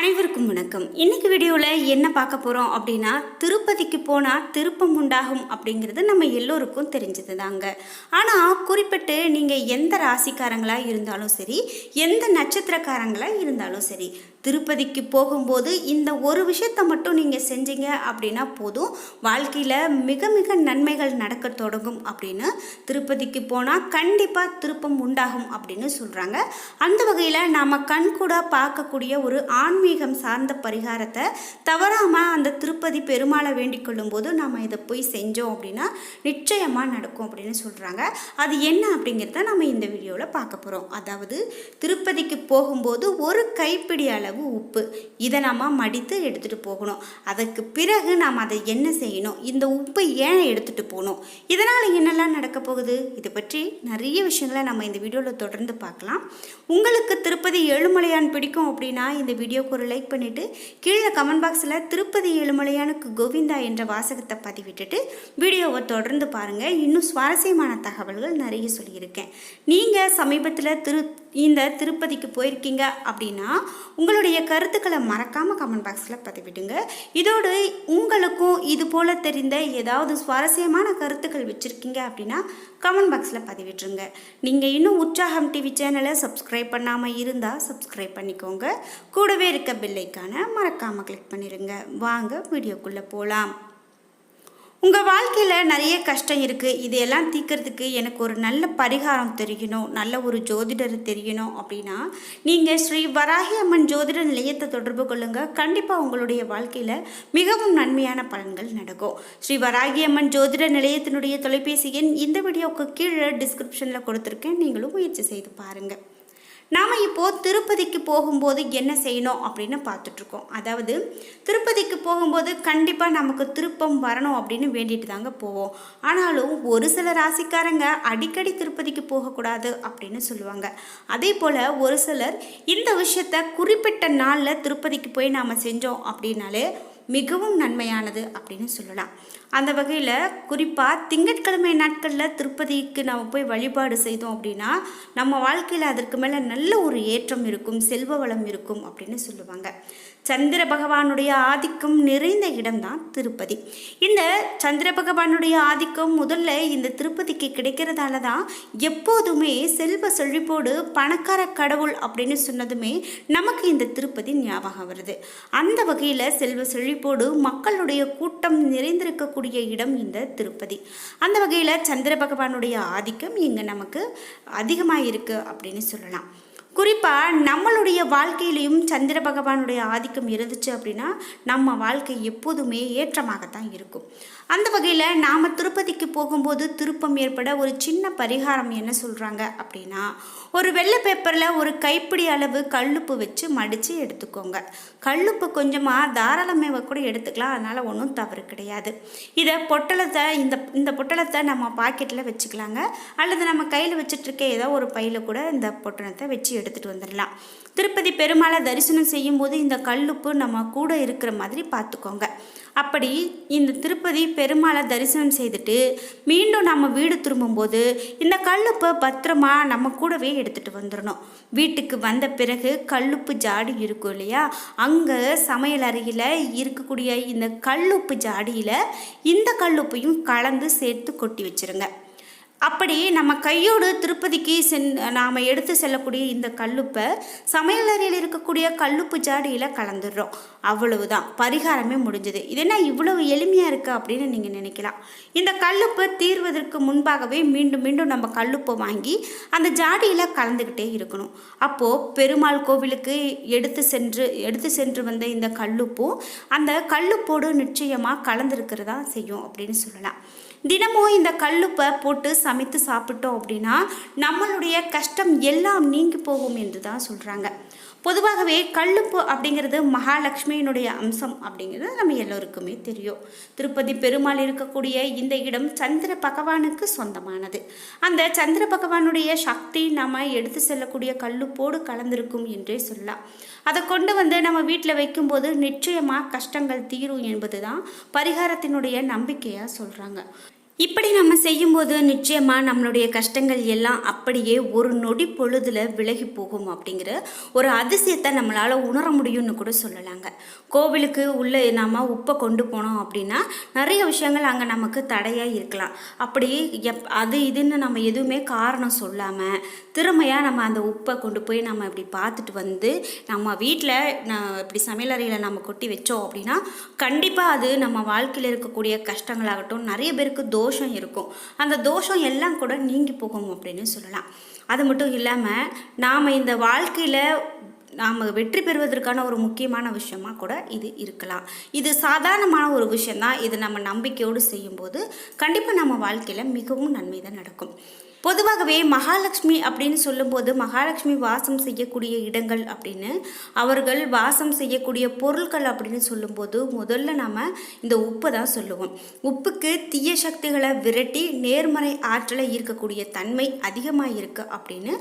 அனைவருக்கும் வணக்கம். இன்னைக்கு வீடியோவில் என்ன பார்க்க போகிறோம் அப்படின்னா திருப்பதிக்கு போனால் திருப்பம் உண்டாகும் அப்படிங்கிறது நம்ம எல்லோருக்கும் தெரிஞ்சது தாங்க ஆனால் குறிப்பிட்டு நீங்கள் எந்த ராசிக்காரங்களாக இருந்தாலும் சரி எந்த நட்சத்திரக்காரங்களாக இருந்தாலும் சரி திருப்பதிக்கு போகும்போது இந்த ஒரு விஷயத்தை மட்டும் நீங்கள் செஞ்சீங்க அப்படின்னா போதும். வாழ்க்கையில் மிக மிக நன்மைகள் நடக்க தொடங்கும் அப்படின்னு திருப்பதிக்கு போனால் கண்டிப்பாக திருப்பம் உண்டாகும் அப்படின்னு சொல்கிறாங்க அந்த வகையில் நாம் கண்கூடாக பார்க்கக்கூடிய ஒரு ஆன்மீகம் சார்ந்த பரிகாரத்தை தவறாமல் அந்த திருப்பதி பெருமாளை வேண்டிக் கொள்ளும்போது நாம் இதை போய் செஞ்சோம் அப்படின்னா நிச்சயமாக நடக்கும் அப்படின்னு சொல்கிறாங்க அது என்ன அப்படிங்கிறத நம்ம இந்த வீடியோவில் பார்க்க போகிறோம் அதாவது திருப்பதிக்கு போகும்போது ஒரு கைப்பிடி அளவு உப்பு. இதை நம்ம மடித்து எடுத்துகிட்டு போகணும். அதற்கு பிறகு நாம் அதை என்ன செய்யணும்? இந்த உப்பை ஏன் எடுத்துகிட்டு போகணும்? இதனால் என்னெல்லாம் நடக்க போகுது? இது பற்றி நிறைய விஷயங்களை நம்ம இந்த வீடியோவில் தொடர்ந்து பார்க்கலாம். உங்களுக்கு திருப்பதி ஏழுமலையான் பிடிக்கும் அப்படின்னா இந்த வீடியோக்கு ஒரு லைக் பண்ணிவிட்டு கீழே கமெண்ட் பாக்ஸில் திருப்பதி ஏழுமலையானுக்கு கோவிந்தா என்ற வாசகத்தை பதிவிட்டுட்டு வீடியோவை தொடர்ந்து பாருங்கள் இன்னும் சுவாரஸ்யமான தகவல்கள் நிறைய சொல்லியிருக்கேன். நீங்கள் சமீபத்தில் திரு இந்த திருப்பதிக்கு போயிருக்கீங்க அப்படின்னா உங்களுடைய கருத்துக்களை மறக்காமல் கமெண்ட் பாக்ஸில் பதிவிடுங்க. இதோடு உங்களுக்கும் இது போல் தெரிந்த ஏதாவது சுவாரஸ்யமான கருத்துக்கள் வச்சுருக்கீங்க அப்படின்னா கமெண்ட் பாக்ஸில் பதிவிட்டுருங்க. நீங்கள் இன்னும் உற்சாகம் டிவி சேனலை சப்ஸ்கிரைப் பண்ணாமல் இருந்தால் சப்ஸ்கிரைப் பண்ணிக்கோங்க. கூடவே இருக்க பில்லைக்கான மறக்காமல் கிளிக் பண்ணிடுங்க வாங்க வீடியோக்குள்ளே போகலாம் உங்கள் வாழ்க்கையில் நிறைய கஷ்டம் இருக்குது இதையெல்லாம் தீர்க்கறதுக்கு எனக்கு ஒரு நல்ல பரிகாரம் தெரியணும். நல்ல ஒரு ஜோதிடர் தெரியணும் அப்படின்னா நீங்கள் ஸ்ரீ வராகி அம்மன் ஜோதிட நிலையத்தை தொடர்பு கொள்ளுங்கள் கண்டிப்பாக உங்களுடைய வாழ்க்கையில் மிகவும் நன்மையான பலன்கள் நடக்கும். ஸ்ரீ வராகி அம்மன் ஜோதிட நிலையத்தினுடைய தொலைபேசி எண் இந்த வீடியோவுக்கு கீழே டிஸ்கிரிப்ஷனில் கொடுத்துருக்கேன். நீங்களும் முயற்சி செய்து பாருங்கள் நாம் இப்போது திருப்பதிக்கு போகும்போது என்ன செய்யணும் அப்படின்னு பார்த்துட்ருக்கோம். அதாவது திருப்பதிக்கு போகும்போது கண்டிப்பாக நமக்கு திருப்பம் வரணும் அப்படின்னு வேண்டிட்டு தாங்க போவோம். ஆனாலும் ஒரு சில ராசிக்காரங்க அடிக்கடி திருப்பதிக்கு போகக்கூடாது அப்படின்னு சொல்லுவாங்க. அதே போல் ஒரு சிலர் இந்த விஷயத்த குறிப்பிட்ட நாளில் திருப்பதிக்கு போய் நாம் செஞ்சோம் அப்படின்னாலே மிகவும் நன்மையானது அப்படின்னு சொல்லலாம். அந்த வகையில் குறிப்பாக திங்கட்கிழமை நாட்களில் திருப்பதிக்கு நம்ம போய் வழிபாடு செய்தோம் அப்படின்னா நம்ம வாழ்க்கையில் அதற்கு மேலே நல்ல ஒரு ஏற்றம் இருக்கும் செல்வ வளம் இருக்கும் அப்படின்னு சொல்லுவாங்க. சந்திர பகவானுடைய ஆதிக்கம் நிறைந்த இடம்தான் திருப்பதி. இந்த சந்திர பகவானுடைய ஆதிக்கம் முதல்ல இந்த திருப்பதிக்கு கிடைக்கிறதால தான் எப்போதுமே செல்வ செழிப்போடு பணக்கார கடவுள் அப்படின்னு சொன்னதுமே நமக்கு இந்த திருப்பதி ஞாபகம் வருது. அந்த வகையில் செல்வ செழிப்போடு மக்களுடைய கூட்டம் நிறைந்திருக்கக்கூடிய இடம் இந்த திருப்பதி. அந்த வகையில் சந்திர பகவானுடைய ஆதிக்கம் இங்கே நமக்கு அதிகமாக இருக்குது அப்படின்னு சொல்லலாம். குறிப்பாக நம்மளுடைய வாழ்க்கையிலையும் சந்திர பகவானுடைய ஆதிக்கம் இருந்துச்சு அப்படின்னா நம்ம வாழ்க்கை எப்போதுமே ஏற்றமாகத்தான் இருக்கும். அந்த வகையில் நாம் திருப்பதிக்கு போகும்போது திருப்பம் ஏற்பட ஒரு சின்ன பரிகாரம் என்ன சொல்கிறாங்க அப்படின்னா ஒரு வெள்ளை பேப்பரில் ஒரு கைப்பிடி அளவு கல்லுப்பு வச்சு மடித்து எடுத்துக்கோங்க. கல்லுப்பு கொஞ்சமாக தாராளமாக கூட எடுத்துக்கலாம் அதனால் ஒன்றும் தவறு கிடையாது. இதை பொட்டலத்தை இந்த இந்த பொட்டலத்தை நம்ம பாக்கெட்டில் வச்சுக்கலாங்க. அல்லது நம்ம கையில் வச்சுட்ருக்க ஏதோ ஒரு பையில் கூட இந்த பொட்டலத்தை வச்சு எடுத்துகிட்டு வந்துடலாம் திருப்பதி பெருமாளை தரிசனம் செய்யும்போது இந்த கல்லுப்பு நம்ம கூட இருக்கிற மாதிரி பார்த்துக்கோங்க அப்படி இந்த திருப்பதி பெருமாளை தரிசனம் செய்துட்டு மீண்டும் நம்ம வீடு திரும்பும்போது இந்த கல்லுப்பை பத்திரமா நம்ம கூடவே எடுத்துகிட்டு வந்துடணும். வீட்டுக்கு வந்த பிறகு கல்லுப்பு ஜாடி இருக்கும் இல்லையா? அங்கே சமையல் அறையில் இருக்கக்கூடிய இந்த கல்லுப்பு ஜாடியில் இந்த கல்லுப்பையும் கலந்து சேர்த்து கொட்டி வச்சுருங்க. அப்படி நம்ம கையோடு திருப்பதிக்கு சென் நாம் எடுத்து செல்லக்கூடிய இந்த கல்லுப்பை சமையலறையில் இருக்கக்கூடிய கல்லுப்பு ஜாடியில் கலந்துடுறோம். அவ்வளவுதான். பரிகாரமே முடிஞ்சது. இது என்ன இவ்வளவு எளிமையாக இருக்குது அப்படின்னு நீங்கள் நினைக்கலாம். இந்த கல்லுப்பு தீர்வதற்கு முன்பாகவே மீண்டும் மீண்டும் நம்ம கல்லுப்பை வாங்கி அந்த ஜாடியில் கலந்துக்கிட்டே இருக்கணும். அப்போது பெருமாள் கோவிலுக்கு எடுத்து சென்று எடுத்து சென்று வந்த இந்த கல்லுப்பும் அந்த கல்லுப்போடு நிச்சயமாக கலந்துருக்கிறதா செய்யும் அப்படின்னு சொல்லலாம். தினமும் இந்த கல்லுப்பை போட்டு சமைத்து சாப்பிட்டோம் அப்படின்னா நம்மளுடைய கஷ்டம் எல்லாம் நீங்கி போகும் என்று தான் சொல்கிறாங்க பொதுவாகவே கல்லுப்பு அப்படிங்கிறது மகாலட்சுமியினுடைய அம்சம் அப்படிங்கிறது நம்ம எல்லோருக்குமே தெரியும். திருப்பதி பெருமாள் இருக்கக்கூடிய இந்த இடம் சந்திர பகவானுக்கு சொந்தமானது. அந்த சந்திர பகவானுடைய சக்தி நம்ம எடுத்து செல்லக்கூடிய கல்லுப்போடு கலந்திருக்கும் என்றே சொல்லலாம். அதை கொண்டு வந்து நம்ம வீட்டில் வைக்கும்போது நிச்சயமாக கஷ்டங்கள் தீரும் என்பது தான் பரிகாரத்தினுடைய நம்பிக்கையாக சொல்கிறாங்க இப்படி நம்ம செய்யும்போது நிச்சயமாக நம்மளுடைய கஷ்டங்கள் எல்லாம் அப்படியே ஒரு நொடி பொழுதில் விலகி போகும் அப்படிங்கிற ஒரு அதிசயத்தை நம்மளால் உணர முடியும்னு கூட சொல்லலாங்க. கோவிலுக்கு உள்ளே நாம் உப்பை கொண்டு போனோம் அப்படின்னா நிறைய விஷயங்கள் அங்கே நமக்கு தடையாக இருக்கலாம். அப்படி எப் அது இதுன்னு நம்ம எதுவுமே காரணம் சொல்லாமல் திறமையாக நம்ம அந்த உப்பை கொண்டு போய் நம்ம இப்படி பார்த்துட்டு வந்து நம்ம வீட்டில் நான் இப்படி சமையலறையில் நம்ம கொட்டி வச்சோம் அப்படின்னா கண்டிப்பாக அது நம்ம வாழ்க்கையில் இருக்கக்கூடிய கஷ்டங்களாகட்டும் நிறைய பேருக்கு தோ தோஷம் இருக்கும். அந்த தோஷம் எல்லாம் கூட நீங்கி போகும் அப்படின்னு சொல்லலாம். அது மட்டும் இல்லாமல் நாம் இந்த வாழ்க்கையில் நாம் வெற்றி பெறுவதற்கான ஒரு முக்கியமான விஷயமா கூட இது இருக்கலாம். இது சாதாரணமான ஒரு விஷயந்தான் இது நம்ம நம்பிக்கையோடு செய்யும்போது கண்டிப்பாக நம்ம வாழ்க்கையில் மிகவும் நன்மை தான் நடக்கும். பொதுவாகவே மகாலட்சுமி அப்படின்னு சொல்லும்போது மகாலட்சுமி வாசம் செய்யக்கூடிய இடங்கள் அப்படின்னு அவர்கள் வாசம் செய்யக்கூடிய பொருட்கள் அப்படின்னு சொல்லும்போது முதல்ல நம்ம இந்த உப்பை தான் சொல்லுவோம். உப்புக்கு தீய சக்திகளை விரட்டி நேர்மறை ஆற்றலை ஈர்க்கக்கூடிய தன்மை அதிகமாக இருக்குது அப்படின்னு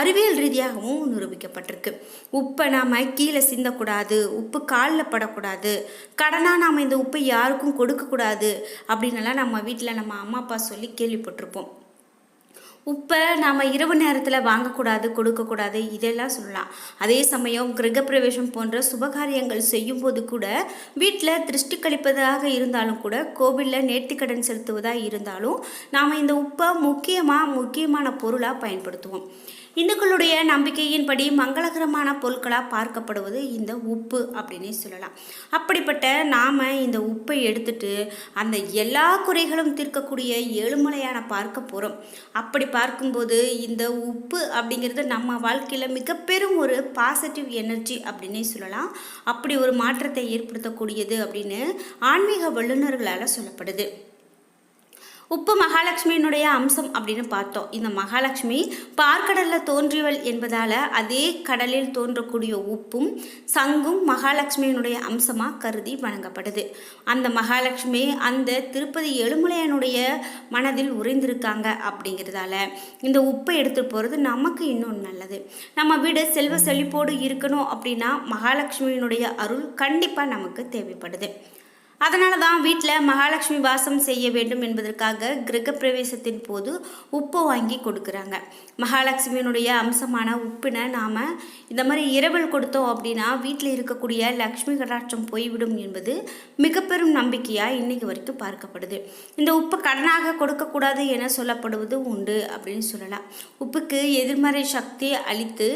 அறிவியல் ரீதியாகவும் நிரூபிக்கப்பட்டிருக்கு. உப்பை நாம் கீழே சிந்தக்கூடாது உப்பு காலில் படக்கூடாது கடனாக நாம் இந்த உப்பை யாருக்கும் கொடுக்கக்கூடாது அப்படின்னலாம் நம்ம வீட்டில் நம்ம அம்மா அப்பா சொல்லி கேள்விப்பட்டிருப்போம். உப்பை நாம் இரவு நேரத்தில் வாங்கக்கூடாது கொடுக்கக்கூடாது இதெல்லாம் சொல்லலாம். அதே சமயம் கிரகப்பிரவேசம் போன்ற சுபகாரியங்கள் செய்யும்போது கூட வீட்டில் திருஷ்டி கழிப்பதாக இருந்தாலும் கூட கோவிலில் நேர்த்திக்கடன் செலுத்துவதாக இருந்தாலும் நாம் இந்த உப்பை முக்கியமாக முக்கியமான பொருளாக பயன்படுத்துவோம். இந்துக்களுடைய நம்பிக்கையின்படி மங்களகரமான பொருட்களாக பார்க்கப்படுவது இந்த உப்பு அப்படின்னே சொல்லலாம். அப்படிப்பட்ட நாம் இந்த உப்பை எடுத்துட்டு அந்த எல்லா குறைகளும் தீர்க்கக்கூடிய ஏழுமலையான பார்க்க போகிறோம் அப்படி பார்க்கும்போது இந்த உப்பு அப்படிங்கிறது நம்ம வாழ்க்கையில் மிக பெரும் ஒரு பாசிட்டிவ் எனர்ஜி அப்படின்னே சொல்லலாம். அப்படி ஒரு மாற்றத்தை ஏற்படுத்தக்கூடியது அப்படின்னு ஆன்மீக வல்லுநர்களால் சொல்லப்படுது. உப்பு மகாலட்சுமியினுடைய அம்சம் அப்படின்னு பார்த்தோம். இந்த மகாலட்சுமி பார்க்கடலில் தோன்றியவள் என்பதால் அதே கடலில் தோன்றக்கூடிய உப்பும் சங்கும் மகாலட்சுமியினுடைய அம்சமாக கருதி வணங்கப்படுது. அந்த மகாலட்சுமி அந்த திருப்பதி எழுமலையனுடைய மனதில் உறைந்திருக்காங்க அப்படிங்கிறதால இந்த உப்பை எடுத்துகிட்டு போகிறது நமக்கு இன்னும் நல்லது. நம்ம வீடு செல்வ செழிப்போடு இருக்கணும் அப்படின்னா மகாலட்சுமியினுடைய அருள் கண்டிப்பாக நமக்கு தேவைப்படுது. அதனால தான் வீட்டில் மகாலட்சுமி வாசம் செய்ய வேண்டும் என்பதற்காக கிரகப்பிரவேசத்தின் போது உப்பு வாங்கி கொடுக்குறாங்க. மகாலட்சுமியினுடைய அம்சமான உப்பினை நாம் இந்த மாதிரி இரவல் கொடுத்தோம் அப்படின்னா வீட்டில் இருக்கக்கூடிய லக்ஷ்மி கடாட்சம் போய்விடும் என்பது மிக பெரும் நம்பிக்கையாக இன்றைக்கு வரைக்கும் பார்க்கப்படுது. இந்த உப்பு கடனாக கொடுக்கக்கூடாது என சொல்லப்படுவது உண்டு அப்படின்னு சொல்லலாம். உப்புக்கு எதிர்மறை சக்தி அளித்து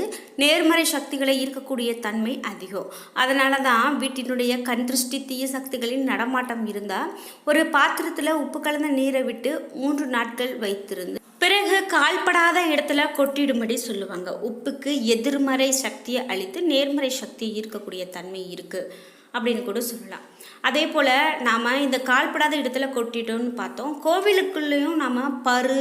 நேர்மறை சக்திகளை ஈர்க்கக்கூடிய தன்மை அதிகம். அதனால தான் வீட்டினுடைய கண் திருஷ்டி தீய சக்திகளின் நடமாட்டம் இருந்தால் ஒரு பாத்திரத்தில் உப்பு கலந்த நீரை விட்டு மூன்று நாட்கள் வைத்திருந்து பிறகு கால்படாத இடத்துல கொட்டிடும்படி சொல்லுவாங்க. உப்புக்கு எதிர்மறை சக்தியை அளித்து நேர்மறை சக்தி ஈர்க்கக்கூடிய தன்மை இருக்குது அப்படின்னு கூட சொல்லலாம். அதே போல் நாம் இந்த கால்படாத இடத்துல கொட்டிட்டோம்னு பார்த்தோம். கோவிலுக்குள்ளேயும் நாம் பரு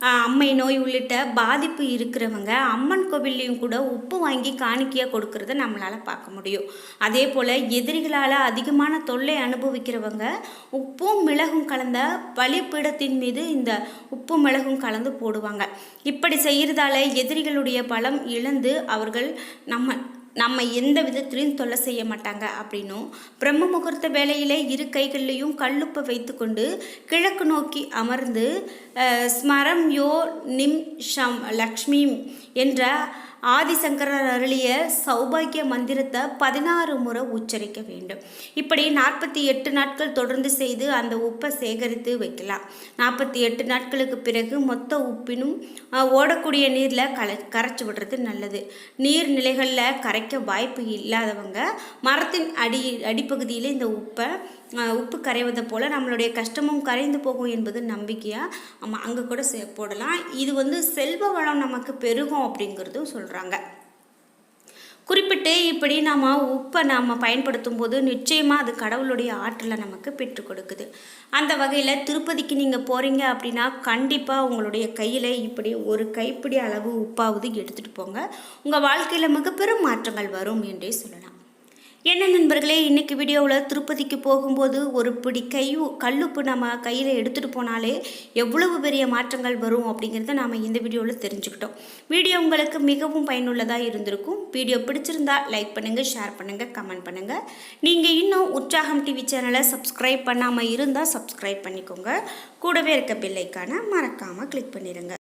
அம்மை நோய் உள்ளிட்ட பாதிப்பு இருக்கிறவங்க அம்மன் கோவில்லையும் கூட உப்பு வாங்கி காணிக்கையாக கொடுக்கறத நம்மளால் பார்க்க முடியும். அதே போல் எதிரிகளால் அதிகமான தொல்லை அனுபவிக்கிறவங்க உப்பும் மிளகும் கலந்த பலிப்பீடத்தின் மீது இந்த உப்பு மிளகும் கலந்து போடுவாங்க. இப்படி செய்கிறதால எதிரிகளுடைய பலம் இழந்து அவர்கள் நம்ம நம்ம எந்த விதத்திலையும் தொல்லை செய்ய மாட்டாங்க அப்படின்னும் பிரம்ம முகூர்த்த வேலையில் இரு கைகள்லையும் கல்லுப்பை வைத்துக்கொண்டு கிழக்கு நோக்கி அமர்ந்து ஸ்மரம் யோ நிம் ஷம் லக்ஷ்மி என்ற ஆதிசங்கரர் அருளிய சௌபாகிய மந்திரத்தை பதினாறு முறை உச்சரிக்க வேண்டும். இப்படி நாற்பத்தி எட்டு நாட்கள் தொடர்ந்து செய்து அந்த உப்பை சேகரித்து வைக்கலாம். நாற்பத்தி எட்டு நாட்களுக்கு பிறகு மொத்த உப்பினும் ஓடக்கூடிய நீரில் கலை கரைச்சி விடுறது நல்லது. நீர்நிலைகளில் கரைக்க வாய்ப்பு இல்லாதவங்க மரத்தின் அடி அடிப்பகுதியில் இந்த உப்பை உப்பு கரைவதை போல் நம்மளுடைய கஷ்டமும் கரைந்து போகும் என்பது நம்பிக்கையாக நம்ம அங்கே கூட போடலாம். இது வந்து செல்வ வளம் நமக்கு பெருகும் அப்படிங்கிறதும் சொல்கிறாங்க குறிப்பிட்டு இப்படி நம்ம உப்பை நாம் பயன்படுத்தும் போது நிச்சயமாக அது கடவுளுடைய ஆற்றலை நமக்கு பெற்று கொடுக்குது. அந்த வகையில் திருப்பதிக்கு நீங்கள் போகிறீங்க அப்படின்னா கண்டிப்பாக உங்களுடைய கையில் இப்படி ஒரு கைப்பிடி அளவு உப்பாவது எடுத்துகிட்டு போங்க. உங்கள் வாழ்க்கையில் மிகப்பெரும் மாற்றங்கள் வரும் என்றே சொல்லலாம். என்ன நண்பர்களே இன்றைக்கி வீடியோவில் திருப்பதிக்கு போகும்போது ஒரு பிடி கை கல்லுப்பு நம்ம கையில் எடுத்துகிட்டு போனாலே எவ்வளவு பெரிய மாற்றங்கள் வரும் அப்படிங்கிறத நாம் இந்த வீடியோவில் தெரிஞ்சுக்கிட்டோம். வீடியோ உங்களுக்கு மிகவும் பயனுள்ளதாக இருந்திருக்கும். வீடியோ பிடிச்சிருந்தா லைக் பண்ணுங்கள் ஷேர் பண்ணுங்கள் கமெண்ட் பண்ணுங்கள் நீங்கள் இன்னும் உற்சாகம் டிவி சேனலை சப்ஸ்கிரைப் பண்ணாமல் இருந்தால் சப்ஸ்கிரைப் பண்ணிக்கோங்க. கூடவே இருக்க பில்லைக்கான மறக்காமல் கிளிக் பண்ணிடுங்க